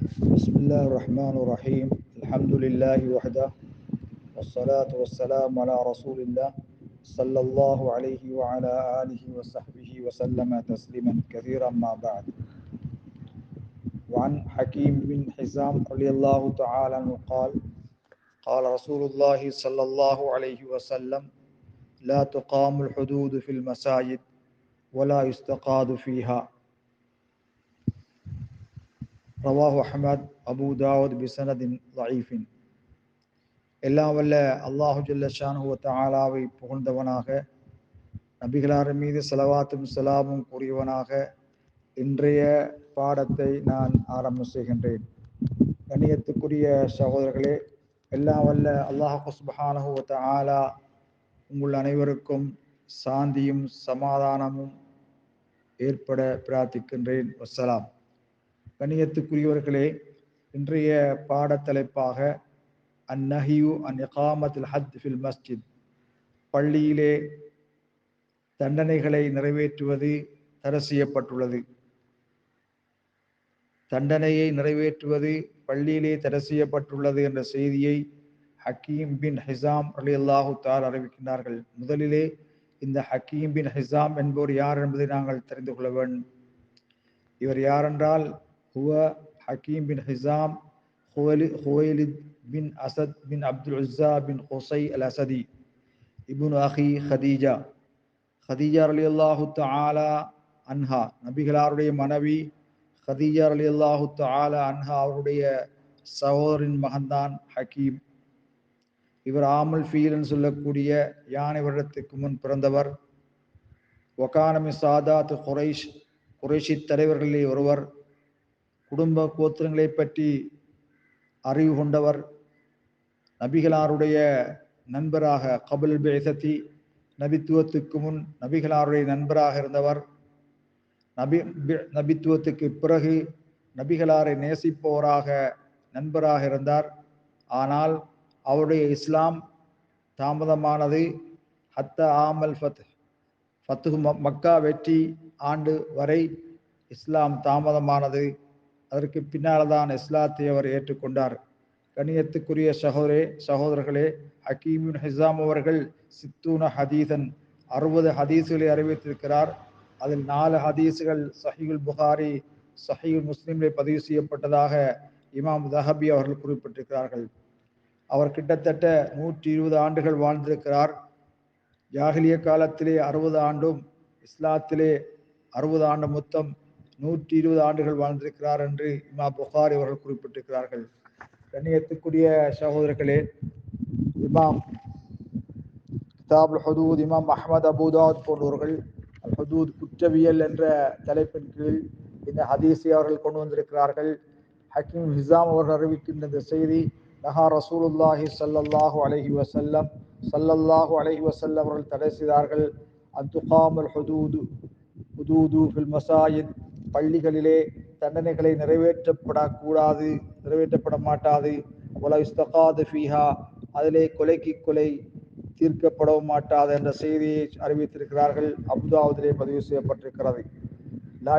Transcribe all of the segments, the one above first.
بسم الله الرحمن الرحيم. الحمد لله وحده والصلاة والسلام على رسول الله صلى الله عليه وعلى آله وصحبه وسلم تسليما كثيرا ما بعد. وعن حكيم بن حزام رضي الله تعالى عنه قال قال رسول الله صلى الله عليه وسلم لا تقام الحدود في المساجد ولا يستقاد فيها. ரவாஹு அஹமத் அபு தாவூத் பிசனதின் லயீஃபின் எல்லாம் வல்ல அல்லாஹு ஜல்லஷானுவத்த ஆலாவை புகழ்ந்தவனாக நபிகளார் மீது செலவாத்தும் செலாவும் கூறியவனாக இன்றைய பாடத்தை நான் ஆரம்பம் செய்கின்றேன் கண்ணியத்துக்குரிய சகோதரர்களே எல்லாம் வல்ல அல்லாஹு சுபஹானுவத்த ஆலா உங்கள் அனைவருக்கும் சாந்தியும் சமாதானமும் ஏற்பட பிரார்த்திக்கின்றேன் வசலாம் கண்ணியத்துக்குரியவர்களே இன்றைய பாடத்தலைப்பாக அந்நஹியு அன் இகாமத்தில் ஹத் ஃபில் மஸ்ஜித். பள்ளியிலே தண்டனைகளை நிறைவேற்றுவது தடை செய்யப்பட்டுள்ளது தண்டனையை நிறைவேற்றுவது பள்ளியிலே தடை செய்யப்பட்டுள்ளது என்ற செய்தியை ஹக்கீம் பின் ஹிசாம் அலி அல்லாஹு தால் அறிவிக்கின்றார்கள். முதலிலே இந்த ஹக்கீம் பின் ஹிசாம் என்பவர் யார் என்பதை நாங்கள் தெரிந்து கொள்ள வேண்டும். இவர் யாரென்றால் هو حكيم بن حزام خويلد بن أسد بن عبد العزى بن قصي الأسدي ابن أخي خديجة خديجة رضي الله تعالى அன்ஹா நபிகளாருடைய மனைவி ஹதீஜா அலி அல்லாஹு தாலா அன்ஹா அவருடைய சகோதரின் மகன்தான் ஹக்கீம் இவர் ஆமல் ஃபீலன் சொல்லக்கூடிய யானை வருடத்துக்கு முன் பிறந்தவர் ஒகானமி சாதாத் குரைஷ் குறைஷி தலைவர்களில் ஒருவர் குடும்ப கோத்திரங்களை பற்றி அறிவு கொண்டவர் நபிகளாருடைய நண்பராக கபுல் பேசத்தி நபித்துவத்துக்கு முன் நபிகளாருடைய நண்பராக இருந்தவர் நபி நபித்துவத்துக்கு பிறகு நபிகளாரை நேசிப்பவராக நண்பராக இருந்தார். ஆனால் அவருடைய இஸ்லாம் தாமதமானது. ஹத்த ஆமல் ஃபத் ஃபத்து மக்கா வெற்றி ஆண்டு வரை இஸ்லாம் தாமதமானது. அதற்கு பின்னால் தான் இஸ்லாத்தை அவர் ஏற்றுக்கொண்டார். கணியத்துக்குரிய சகோதரே சகோதரர்களே ஹக்கீமின் ஹிசாம் அவர்கள் சித்தூன ஹதீசன் அறுபது ஹதீஸ்களை அறிவித்திருக்கிறார். அதில் நாலு ஹதீஸுகள் சஹீல் புகாரி சஹீல் முஸ்லீமில் பதிவு செய்யப்பட்டதாக இமாம் தஹபி அவர்கள் குறிப்பிட்டிருக்கிறார்கள். அவர் கிட்டத்தட்ட நூற்றி இருபது ஆண்டுகள் வாழ்ந்திருக்கிறார். ஜாகிலிய காலத்திலே அறுபது ஆண்டும் இஸ்லாத்திலே அறுபது ஆண்டு மொத்தம் நூற்றி இருபது ஆண்டுகள் வாழ்ந்திருக்கிறார் என்று இமா புகார் அவர்கள் குறிப்பிட்டிருக்கிறார்கள். கண்ணியத்துக்குரிய சகோதரர்களே இமாம் கிதாபுல் ஹதூத் இமாம் அஹமது அபுதாத் போன்றவர்கள் அல் ஹதூத் குற்றவியல் என்ற தலைப்பின் கீழ் இந்த ஹதீஸை அவர்கள் கொண்டு வந்திருக்கிறார்கள். ஹக்கீம் ஹிசாம் அவர்கள் அறிவிக்கின்ற இந்த செய்தி நஹா ரசூலுல்லாஹி சல்லல்லாஹு அலஹி வசல்லம் சல்லல்லாஹு அலஹி வசல்லம் அவர்கள் தடை செய்தார்கள். அத்துகாமல் ஹதூது ஹுதூது ஃபில் மசாயித் பள்ளிகளிலே தண்டனைகளை நிறைவேற்றப்படக்கூடாது நிறைவேற்றப்பட மாட்டாது இஸ்தகாது ஃபீஹா அதிலே கொலைக்கு கொலை தீர்க்கப்படவும் மாட்டாது என்ற செய்தியை அறிவித்திருக்கிறார்கள். அபுதாவதிலே பதிவு செய்யப்பட்டிருக்கிறது. லா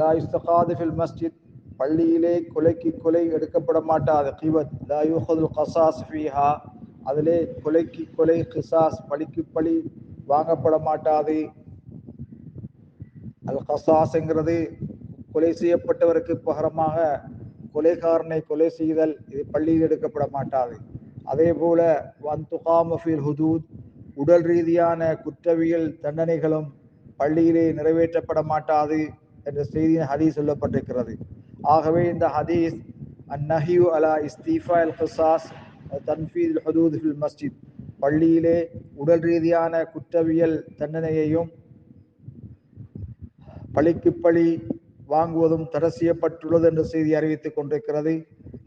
லா இஸ்தகாது ஃபில் மஸ்ஜித் பள்ளியிலே கொலைக்கு கொலை எடுக்கப்பட மாட்டாது கிவத் லா யூஹதுல் கசாஸ் ஃபீஹா அதிலே கொலைக்கு கொலை கிசாஸ் பழிக்கு பழி வாங்கப்பட மாட்டாது அல் கசாஸ்ங்கிறது கொலை செய்யப்பட்டவருக்கு பகரமாக கொலைகாரனை கொலை செய்தல் இது பள்ளியில் எடுக்கப்பட மாட்டாது. அதே போல வந்துகாமஃபில் ஹுதூத் உடல் ரீதியான குற்றவியல் தண்டனைகளும் பள்ளியிலே நிறைவேற்றப்பட மாட்டாது என்ற செய்தியின் ஹதீஸ் சொல்லப்பட்டிருக்கிறது. ஆகவே இந்த ஹதீஸ் அந்நஹியூ அலா இஸ்தீஃபா அல் ஹசாஸ் தன்ஃபீத் ஹதூத் ஃபில் மஸ்ஜித் பள்ளியிலே உடல் ரீதியான குற்றவியல் தண்டனையையும் பழிக்கு பழி வாங்குவதும் தடை செய்யப்பட்டுள்ளது என்ற செய்தி அறிவித்துக் கொண்டிருக்கிறது.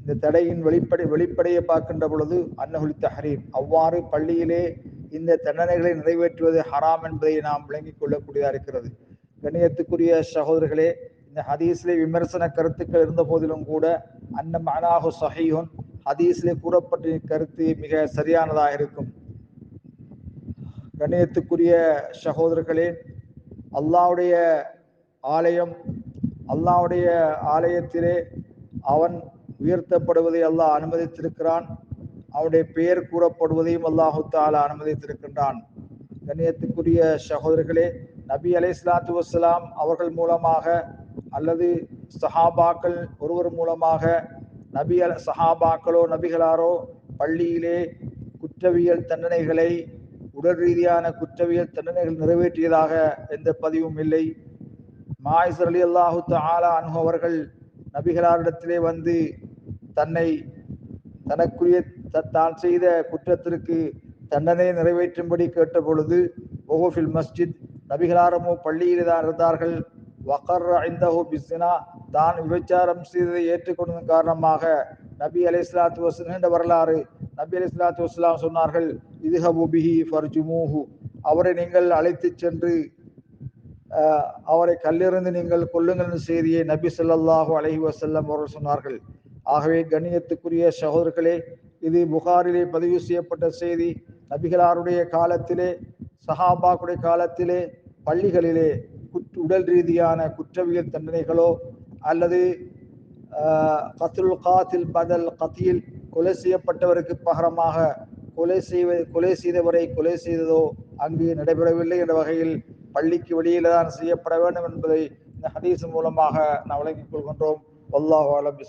இந்த தடையின் வெளிப்படை வெளிப்படையை பார்க்கின்ற பொழுது அன்னகுலி தஹரீம் அவ்வாறு பள்ளியிலே இந்த தண்டனைகளை நிறைவேற்றுவது ஹராம் என்பதை நாம் விளங்கிக் கொள்ளக்கூடியதாக இருக்கிறது. கண்ணியத்துக்குரிய சகோதரர்களே இந்த ஹதீஸ்லே விமர்சன கருத்துக்கள் இருந்த போதிலும் கூட அன்ன மனாஹு சஹீஹுன் ஹதீஸ்லே கூறப்பட்ட கருத்து மிக சரியானதாக இருக்கும். கண்ணியத்துக்குரிய சகோதரர்களே அல்லாவுடைய ஆலயம் அல்லாவுடைய ஆலயத்திலே அவன் உயர்த்தப்படுவதை அல்லாஹ் அனுமதித்திருக்கிறான். அவனுடைய பெயர் கூறப்படுவதையும் அல்லாஹு தாலா அனுமதித்திருக்கின்றான். கண்ணியத்துக்குரிய சகோதரர்களே நபி அலை சலாத்து வசலாம் அவர்கள் மூலமாக அல்லது சஹாபாக்கள் ஒருவர் மூலமாக நபி அல சஹாபாக்களோ நபிகளாரோ பள்ளியிலே குற்றவியல் தண்டனைகளை உடல் ரீதியான குற்றவியல் தண்டனைகள் நிறைவேற்றியதாக எந்த பதிவும் இல்லை. மாயிசர் அலி அல்லாஹு தாலா அன்ஹு அவர்கள் நபிகளாரிடத்திலே வந்து தன்னை தனக்குரிய தான் செய்த குற்றத்திற்கு தண்டனை நிறைவேற்றும்படி கேட்ட பொழுது ஓஹோஃபில் மஸ்ஜித் நபிகளாரமோ பள்ளியில் தான் இருந்தார்கள். வக்கர் ஐந்தஹோ பிஸ்னா தான் விபச்சாரம் செய்ததை ஏற்றுக்கொண்டதன் காரணமாக நபி அலி இஸ்லாத்து என்ற வரலாறு நபி அலி இஸ்லாத்து வஸ்லாம் சொன்னார்கள் இதுஹபு பிஹி ஃபர்ஜுமூஹு. அவரை நீங்கள் அழைத்துச் சென்று அவரை கல்லிருந்து நீங்கள் கொல்லுங்கள் செய்தியை நபி ஸல்லல்லாஹு அலஹி வசல்லம் அவர்கள் சொன்னார்கள். ஆகவே கண்ணியத்துக்குரிய சகோதரர்களே இது புகாரிலே பதிவு செய்யப்பட்ட செய்தி. நபிகளாருடைய காலத்திலே சஹாபாக்குடைய காலத்திலே பள்ளிகளிலே குற்ற உடல் ரீதியான குற்றவியல் தண்டனைகளோ அல்லது கத்துல் காத்தில் பதல் கத்தியில் கொலை செய்யப்பட்டவருக்கு பகரமாக கொலை செய்வது கொலை செய்தவரை கொலை செய்ததோ அங்கு நடைபெறவில்லை என்ற வகையில் பள்ளிக்கு வெளியில தான் செய்யப்பட வேண்டும் என்பதை இந்த ஹதீஸ் மூலமாக நாம் விளங்கிக் கொள்கின்றோம். வல்லாஹு அலம்